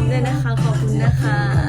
มด้วยนะคะ ขอบคุณนะคะ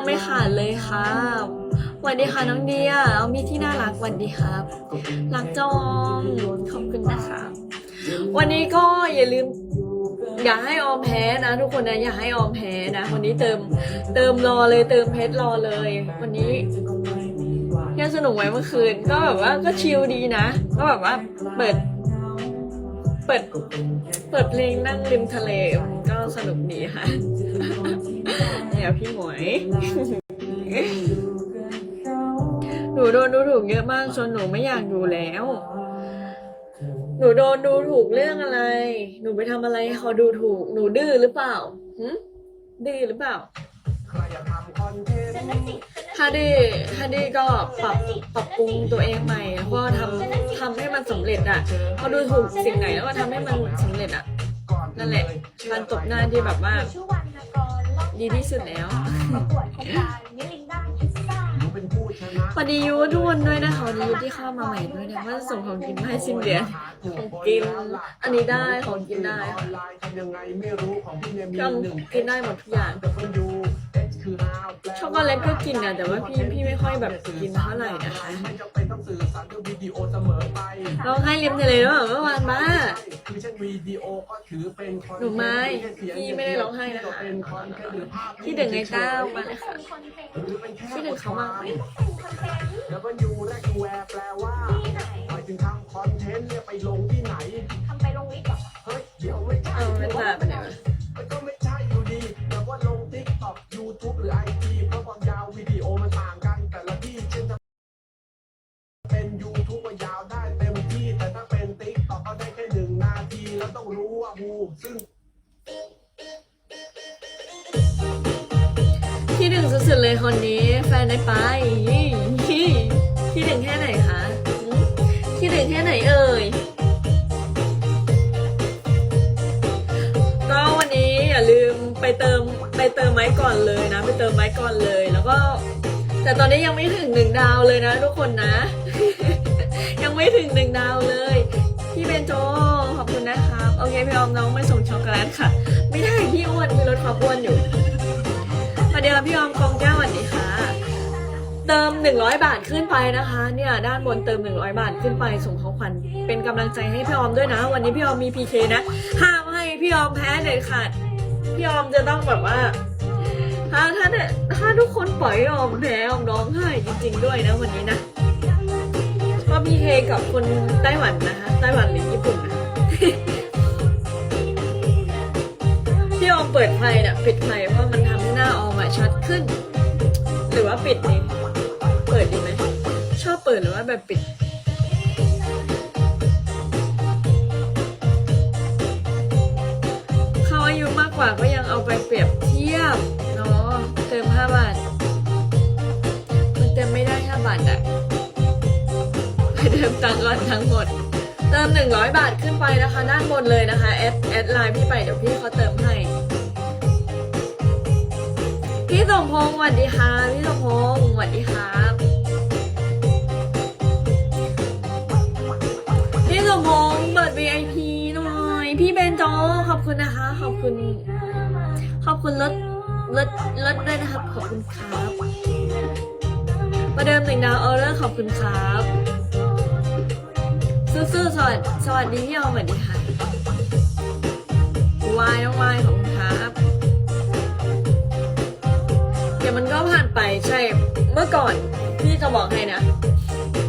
ยังไม่ขาดเลยครับสวัสดีค่ะน้องเดียเอามีที่น่ารักสวัสดีครับรักจอมขอบคุณนะคะวันนี้ก็อย่าลืม อย่าให้ออมแพ้นะ ทุกคนนะอย่าให้ออมแพ้นะวันนี้เติมเติมรอเลยเติมเพชรรอเลย วันนี้ยังสนุกไหมเมื่อคืน ก็แบบว่าก็ชิลดีนะก็แบบว่าเปิด เปิด เปิดเพลงนั่งริมทะเลก็สนุกดีค่ะ เนี่ยพี่หมวย หนูโดนดูถูกเยอะมากจนหนูไม่อยากอยู่แล้ว หนูโดนดูถูกเรื่องอะไร หนูไปทำอะไรให้เขาดูถูก หนูดื้อหรือเปล่าหึดื้อหรือเปล่า ถ้าดื้อถ้าดื้อก็ปรับปรับปรุงตัวเองใหม่แล้วก็ทำทำให้มันสำเร็จอะเพอดูถูกสิ่งไหนแล้วก็ทำให้มันสำเร็จอะ นั่นแหละการตบหน้าที่แบบว่า ชื่อวรรณกร ดีที่สุดแล้ว ประกวดโครงการมิลินดาพิซซ่าสวัสดียูทุกคนด้วยนะคะสวัสดียูที่เข้ามาใหม่ด้วยนะว่าจะส่งของกินมาให้สิ้นเดือน ของกิน อันนี้ได้ของกินได้ค่ะก็กินได้หมดทุกอย่าง ช็อกโกแลตก็กินนะแต่ว่าพี่พี่ไม่ค่อยแบบกินเท่าไหร่นะคะร้องไห้ริมทะเลหรือเปล่าเมื่อวานมาหนูไม้พี่ไม่ได้ร้องไห้นะคะพี่ดึงไอ้เต้ามาเลยค่ะคอนเทนต์พี่ดึงเขามากไหมคอนเทนต์แล้วก็ยูแรกยูแวร์แปลว่าที่ไหนหมายถึงทำคอนเทนต์เนี่ยไปลงที่ไหนทำไปล ไอทีเพราะความยาววิดีโอมันต่างกัน แต่ละที่เช่นจะเป็นยูทูบยาวได้เต็มที่ แต่ถ้าเป็นติ๊กต็อก็ได้แค่หนึ่งนาที แล้วต้องรู้ว่าบูซึ่งที่หนึ่งสุดๆเลยคนนี้แฟนได้ไปที่หนึ่งแค่ไหนคะที่หนึ่งแค่ไหนเอ่ย ไปเติมไม้ก่อนเลยนะ ไปเติมไม้ก่อนเลย แล้วก็ แต่ตอนนี้ยังไม่ถึงหนึ่งดาวเลยนะ ทุกคนนะ ยังไม่ถึงหนึ่งดาวเลย พี่เบนโจขอบคุณนะครับโอเคพี่ออมน้องไม่ส่งช็อกโกแลตค่ะ ไม่ได้พี่อ้วนพี่ลดความอ้วนอยู่สวัสดีค่ะพี่ออมกองแก้วสวัสดีค่ะเติม 100 บาทขึ้นไปนะคะ เนี่ยด้านบนเติม 100 บาทขึ้นไปส่งของขวัญเป็นกำลังใจให้พี่ออมด้วยนะ วันนี้พี่ออมมี PK นะห้ามให้พี่ออมแพ้เด็ดขาด พี่ออมจะต้องแบบว่า ถ้าถ้าเนี่ยถ้าทุกคนปล่อยให้ออมแพ้ออมร้องไห้จริง ๆ ด้วยนะวันนี้นะก็ PK กับคนไต้หวันนะคะไต้หวันหรือญี่ปุ่นนะพี่ออมเปิดไฟเนี่ยปิดไฟเพราะมันทำให้หน้าออมอะชัดขึ้น หรือว่าปิดดีเปิดดีไหมชอบเปิดหรือว่าแบบปิด กว่าก็ยังเอาไปเปรียบเทียบเนาะเติม 5 บาท มันเติมไม่ได้ 5 บาทอะไปเติมตังค์ก่อนทั้งหมด เติม 100 บาทขึ้นไปนะคะ ด้านบนเลยนะคะแอดแอดไลน์พี่ไปเดี๋ยวพี่เขาเติมให้ พี่สมพงษ์สวัสดีค่ะพี่สมพงษ์สวัสดีครับ คุณนะคะ ขอบคุณ ขอบคุณรถรถรถด้วยนะครับ ขอบคุณครับ ประเดิมหนึ่งดาวออเดอร์ขอบคุณครับสู้ๆสวัสดีสวัสดีพี่ออมสวัสดีค่ะวายน้องวายขอบคุณครับเดี๋ยวมันก็ผ่านไปใช่ เมื่อก่อนพี่จะบอกให้นะ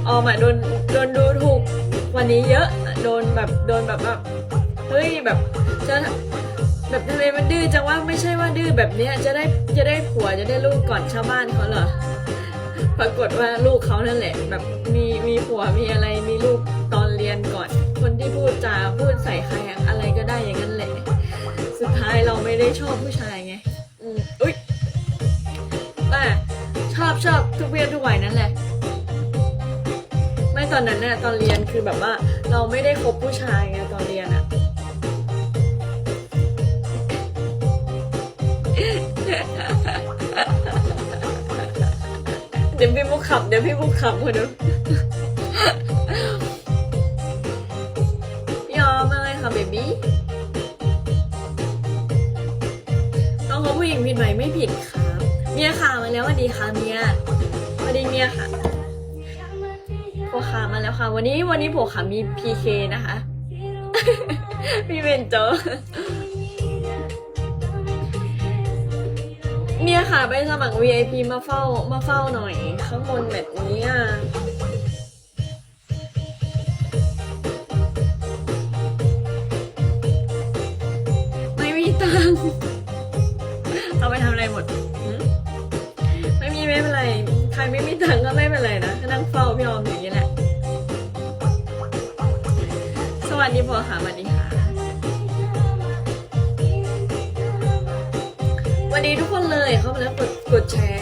ออมอะโดนโดนดูถูกวันนี้เยอะ โดนแบบโดนแบบว่า เฮ้ยแบบจะแบบทำไมมันดื้อจังว่าไม่ใช่ว่าดื้อแบบเนี้ยจะได้จะได้ผัวจะได้ลูกก่อนชาวบ้านเขาเหรอปรากฏว่าลูกเขานั่นแหละ แบบมีมีผัวมีอะไรมีลูกตอนเรียนก่อน คนที่พูดจาพูดใส่ใครอะไรก็ได้อย่างนั้นแหละ สุดท้ายเราไม่ได้ชอบผู้ชายไงอืมอุ้ยแต่ชอบชอบทุกเพศทุกวัยนั่นแหละไม่ตอนนั้นน่ะตอนเรียนคือแบบว่าเราไม่ได้คบผู้ชายไง เดี๋ยวพี่มุกขับ เดี๋ยวพี่มุกขับมาดูยอมอะไรค่ะเบบี้น้องเขาผู้หญิงผิดไหมไม่ผิดครับเมียข่ามาแล้วสวัสดีค่ะเมียสวัสดีเมียค่ะผัวขามาแล้วค่ะ วันนี้วันนี้ผัวขามี PK นะคะ พี่เบนโจ เมียค่ะไปสมัคร VIP มาเฝ้ามาเฝ้าหน่อย ข้างบนแบบนี้อะไม่มีตังค์เอาไปทำอะไรหมดหืมไม่มีไม่เป็นไร ใครไม่มีตังค์ก็ไม่เป็นไรนะก็นั่งเฝ้าพี่ออมอย่างนี้แหละ สวัสดีพ่อค่ะสวัสดีค่ะสวัสดีทุกคน เข้ามาแล้วกดกดแชร์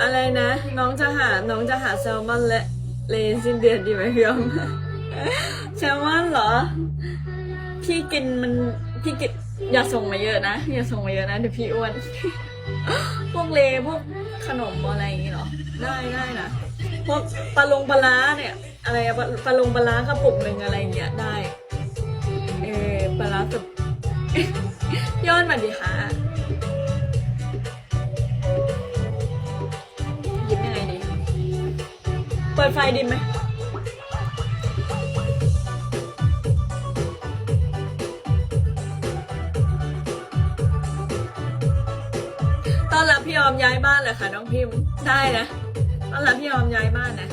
อะไรนะ น้องจะหา น้องจะหาแซลมอนและเลนสิ้นเดือนดีไหมพี่อมแซลมอนเหรอ พี่กินมันพี่กินอย่าส่งมาเยอะนะ อย่าส่งมาเยอะนะเดี๋ยวพี่อ้วน พวกเลพวกขนมอะไรอย่างงี้เหรอ ได้ได้นะพวกปลาลงปลาร้าเนี่ย อะไรปลาปลาลงปลาร้ากระปุกหนึ่งอะไรอย่างเงี้ยได้เออปลาร้าสุดย้อนมาดีค่ะ เปิดไฟดีไหมตอนรับพี่ออมย้ายบ้านเลยค่ะน้องพิมพ์ได้นะตอนรับพี่ออมย้ายบ้านนะ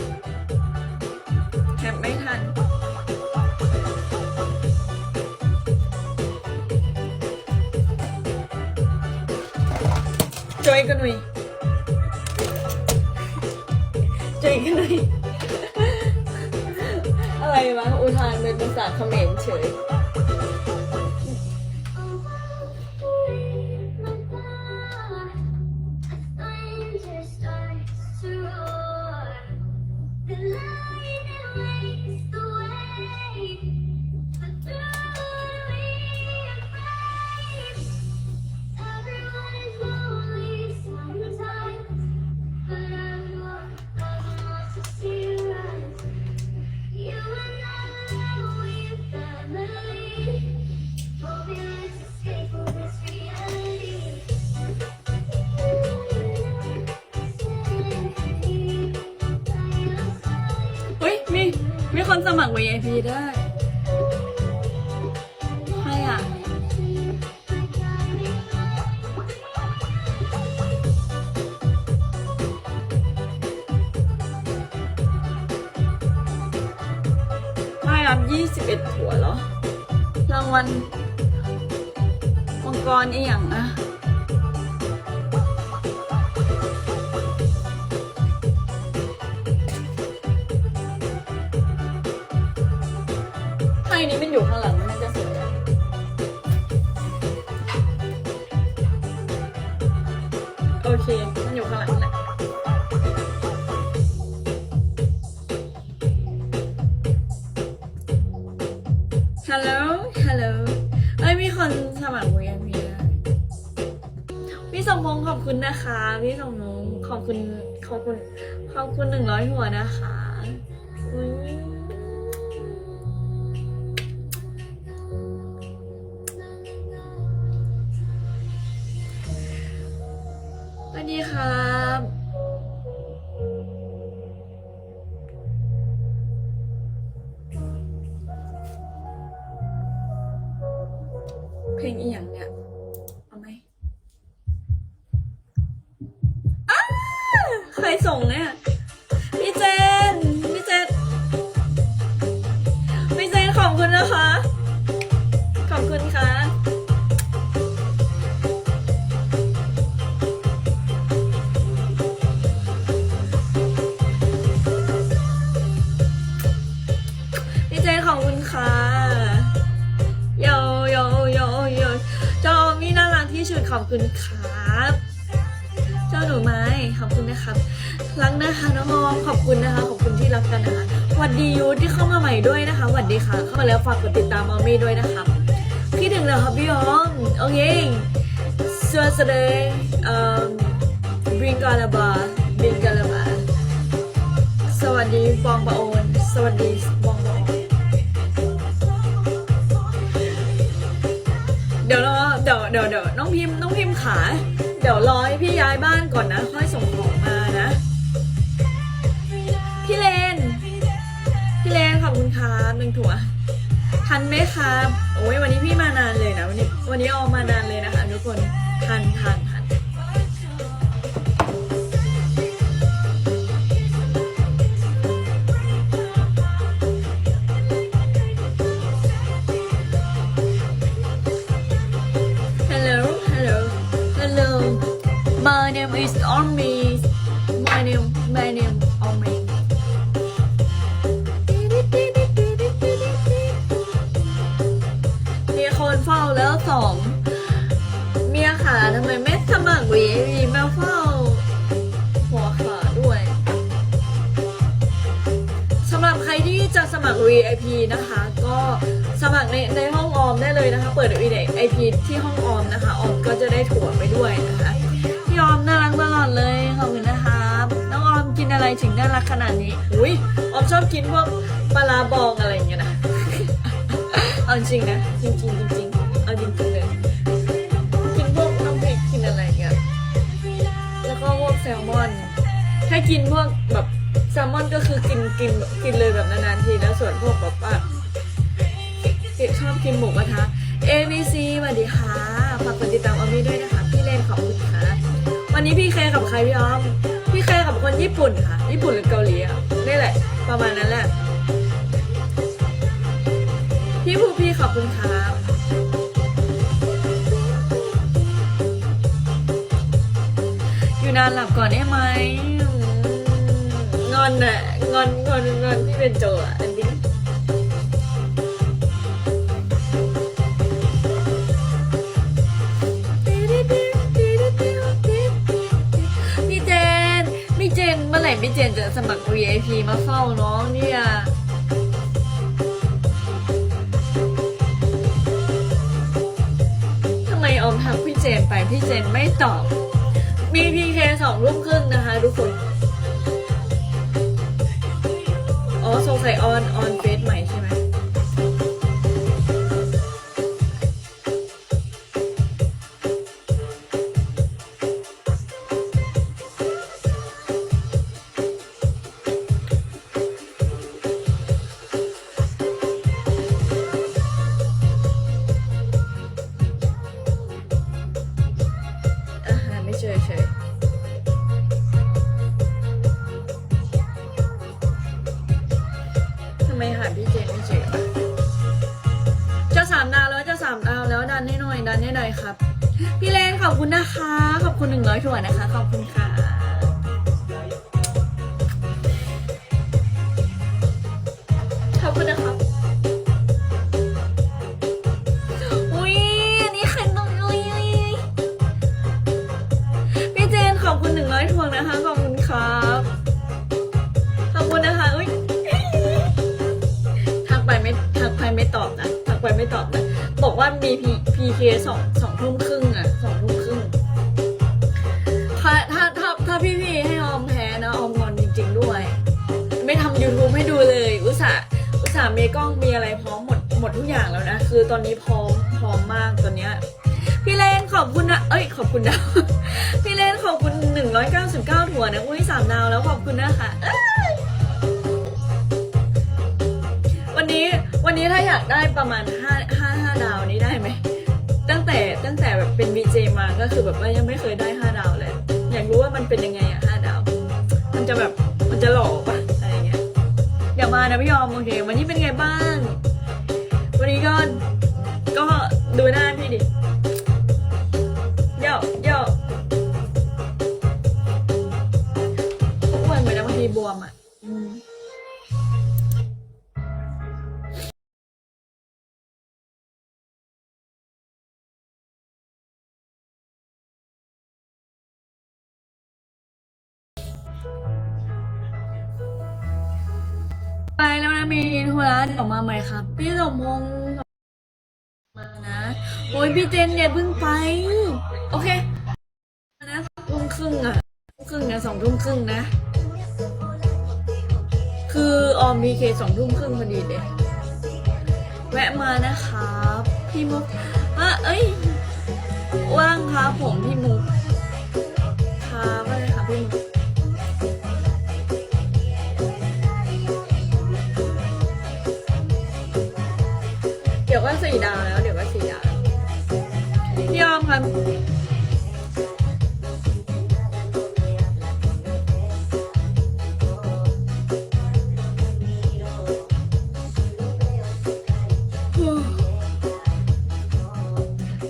แคปไม่ทันจอยกันหน่อยจอยกันหน่อย อะไรวะอุทานเป็นภาษาเขมรเฉย มัคร VIP ได้ ขอบคุณขอบคุณหนึ่งร้อยหัวนะคะอุ๊ยสวัสดีครับเพลงอีหยัง งเนี่ย นะครับ รักนะคะน้องออมขอบคุณนะคะ ขอบคุณที่รักกันนะคะสวัสดียูที่เข้ามาใหม่ด้วยนะคะสวัสดีค่ะ เข้ามาแล้วฝากกดติดตามออมมี่ด้วยนะครับพี่ถึงแล้วครับพี่ออมโอเคสวัสดีเอ่อบิงกาลาบาบิงกาลาบาสวัสดีบองบาโอนสวัสดีบองบาโอนเดี๋ยวรอเดี๋ยวเดี๋ยวเดี๋ยวน้องพิมพ์น้องพิมพ์ขา เดี๋ยวรอให้พี่ย้ายบ้านก่อนนะ ค่อยส่งของ คุณครับหนึ่งถั่ว ทันไหมครับ โอ้ยวันนี้พี่มานานเลยนะ วันนี้วันนี้ออกมานานเลยนะคะทุกคน ทันทัน อะไรถึงน่ารักขนาดนี้ อุ้ยออมชอบกินพวกปลาบองอะไรอย่างเงี้ยนะ เอาจริงนะ จริงจริงจริงเอาจริงๆเลยกินพวกน้ำพริกกินอะไรเงี้ย แล้วก็พวกแซลมอน ถ้ากินพวกแบบแซลมอนก็คือกินกินกินเลยแบบนานๆทีแล้วส่วนพวกแบบว่าชอบกินหมูกระทะ ABC สวัสดีค่ะ ฝากกดติดตามออมมี่ด้วยนะคะ พี่เลนขอบคุณค่ะ วันนี้พี่เคกับใครพี่ออม พี่เคกับคนญี่ปุ่นค่ะ ญี่ปุ่นหรือเกาหลีอะนี่แหละ ประมาณนั้นแหละ พี่ภูพี่ขอบคุณครับอยู่นานหลับก่อนได้ไหมอืมงอนอะงอนงอนงอนที่เป็นโจอะ พี่เจนจะสมัคร VIP มาเฝ้าน้องเนี่ยทำไมออมทักพี่เจนไปพี่เจนไม่ตอบ มีพีเคสองรุ่มครึ่งนะคะทุกคน อ๋อสงสัยออนออนเฟซ บอกว่ามีพีพีเคสองสองทุ่มครึ่งอะสองทุ่มครึ่งถ้าถ้าถ้าถ้าพี่พี่ให้ออมแพ้นะออมงอนจริง ๆ ด้วย ไม่ทำ YouTube ให้ดูเลย อุตส่าห์อุตส่าห์มีกล้องมีอะไรพร้อมหมดหมดทุกอย่างแล้วนะ คือตอนนี้พร้อมพร้อมมากตอนเนี้ยพี่เลนขอบคุณนะ เอ้ยขอบคุณนะพี่เลนขอบคุณ 199 ถั่วนะอุ้ยสามดาวแล้วขอบคุณนะคะวันนี้วันนี้ถ้าอยากได้ประมาณ แต่ตั้งแต่แบบเป็น VJ มาก็คือแบบว่ายังไม่เคยได้ 5 ดาวเลย อยากรู้ว่ามันเป็นยังไงอะ ธุระเดี๋ยวมาใหม่ครับพี่สมพงษ์มานะ โอ้ยพี่เจนอย่าเพิ่งไป โอเคนะทุ่มครึ่งอะทุ่มครึ่งนะสองทุ่มครึ่งนะ คือออมีเคสองทุ่มครึ่งพอดีเด็แวะมานะครับพี่มุกอะเอ้ยว่างครับผมพี่มุกครับอะไรครับพี่มุก ดี๋ยวก็สี่ดาวแล้ว เดี๋ยวก็สี่ดาวแล้วพี่ออมครับ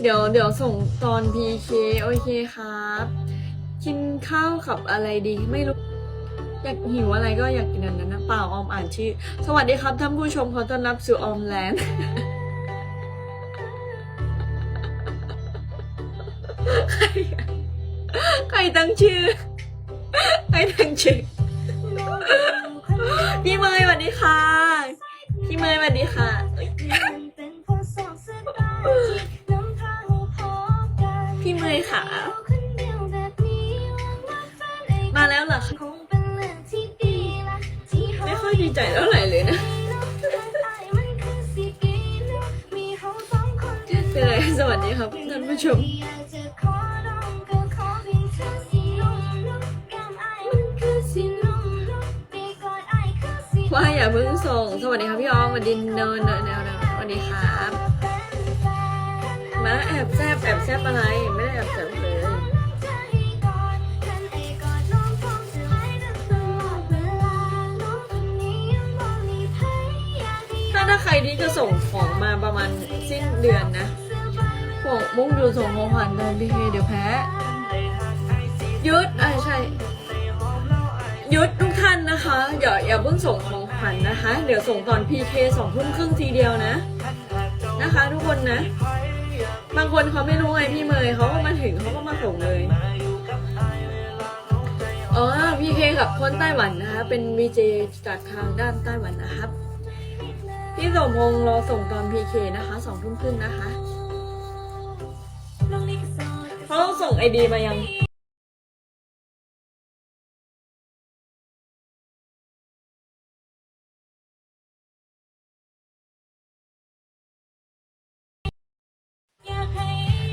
เดี๋ยวเดี๋ยวส่งตอน PK โอเคครับ กินข้าวกับอะไรดีไม่รู้ อยากหิวอะไรก็อยากกินอันนั้นนะเปล่าออมอ่านชื่อ สวัสดีครับท่านผู้ชมขอต้อนรับสู่ออมแลนด์ ใครใครตั้งชื่อ ใครตั้งชื่อ พี่เมย์สวัสดีค่ะ พี่เมย์สวัสดีค่ะ พี่เมย์ค่ะ มาแล้วเหรอคะไม่ค่อยดีใจเท่าไหร่เลยนะ เป็นไรสวัสดีครับท่านผู้ชมว่าอย่าเพิ่งส่ง สวัสดีครับพี่ออมสวัสดีเนินเนินเนินเนินสวัสดีครับมาแอบแซบแอบแซบอะไร ไม่ได้แอบแซบเลยถ้าถ้าใครที่จะส่งของมาประมาณสิ้นเดือนนะ พวกมุกอยู่ส่งของขวัญเดินพีเคเดี๋ยวแพ้ยุดอ่าใช่ยุดทุกท่านนะคะอย่าอย่าเพิ่งส่งของขวัญนะคะ เดี๋ยวส่งตอนพีเคสองทุ่มครึ่งทีเดียวนะ นะคะ ทุกคนนะ บางคนเขาไม่รู้ไงพี่เมย์เขาก็มาถึงเขาก็มาส่งเลยอ๋อพีเคกับคนไต้หวันนะคะ เป็นวีเจจากทางด้านไต้หวันนะครับ พี่สมพงษ์รอส่งตอนพีเคนะคะสองทุ่มครึ่งนะคะ เขาส่งไอดีมายัง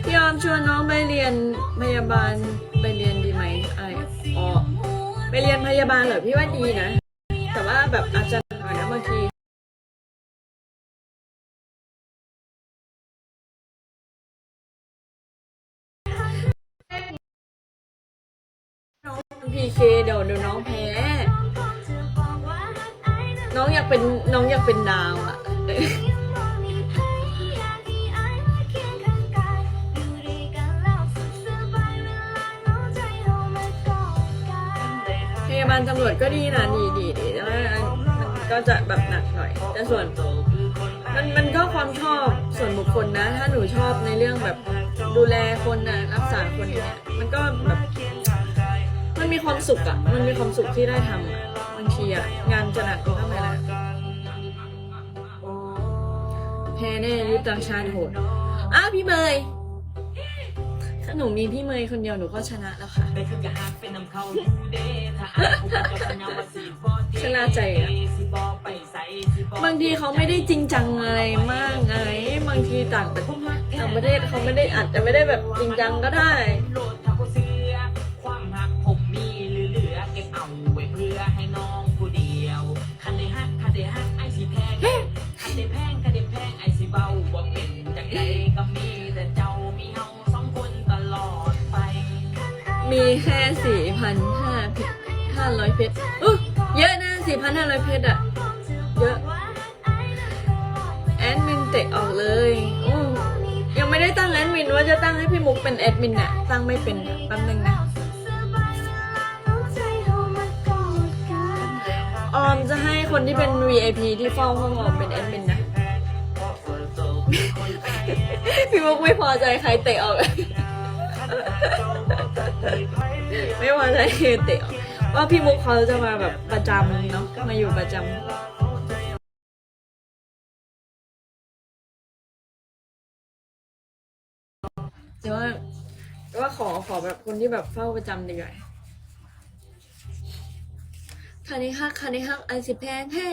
พี่ออมชวนน้องไปเรียนพยาบาลไปเรียนดีไหมอะไรอ๋อไปเรียนพยาบาลเหรอพี่ว่าดีนะ แต่ว่าแบบอาจจะ พีเคเดี๋ยวเดี๋ยวน้องแพ้ น้องอยากเป็นน้องอยากเป็นดาวอะเออพยาบาลตำรวจก็ดีนะดีดีดีแต่ว่ามันก็จะแบบหนักหน่อย แต่ส่วนมันมันก็ความชอบส่วนบุคคลนะ ถ้าหนูชอบในเรื่องแบบดูแลคนนะรักษาคนอย่างเนี้ยมันก็แบบ มันมีความสุขอะมันมีความสุขที่ได้ทำอะบางทีอะงานจะหนักก็ไม่ละแพ้แน่ยุทธต่างชาติโหดอ้าวพี่เมย์ถ้าหนูมีพี่เมย์คนเดียวหนูก็ชนะแล้วค่ะ ชนะใจอะบางทีเขาไม่ได้จริงจังอะไรมากไง บางทีต่างประเทศต่างประเทศเขาไม่ได้อาจจะไม่ได้แบบจริงจังก็ได้ มีแค่สี่พันห้าห้าร้อยเพชรอุ๊ยเยอะนะสี่พันห้าร้อยเพชรอะเยอะ แอดมินเตะออกเลยอู้ยังไม่ได้ตั้งแอดมินว่าจะตั้งให้พี่มุกเป็นแอดมินอะตั้งไม่เป็นอะแป๊บนึงนะ ออมจะให้คนที่เป็น VIP ที่เฝ้าห้องออมเป็นแอดมินนะ พี่มุกไม่พอใจใครเตะออก ไม่พอใจใครเตะอว่าพี่มุกเขาจะมาแบบประจำเนาะมาอยู่ประจำแต่ว่าแต่ว่าขอขอแบบคนที่แบบเฝ้าประจำดีกว่าคันนี้ฮักคันนี้ฮักไอสิแพงแฮ่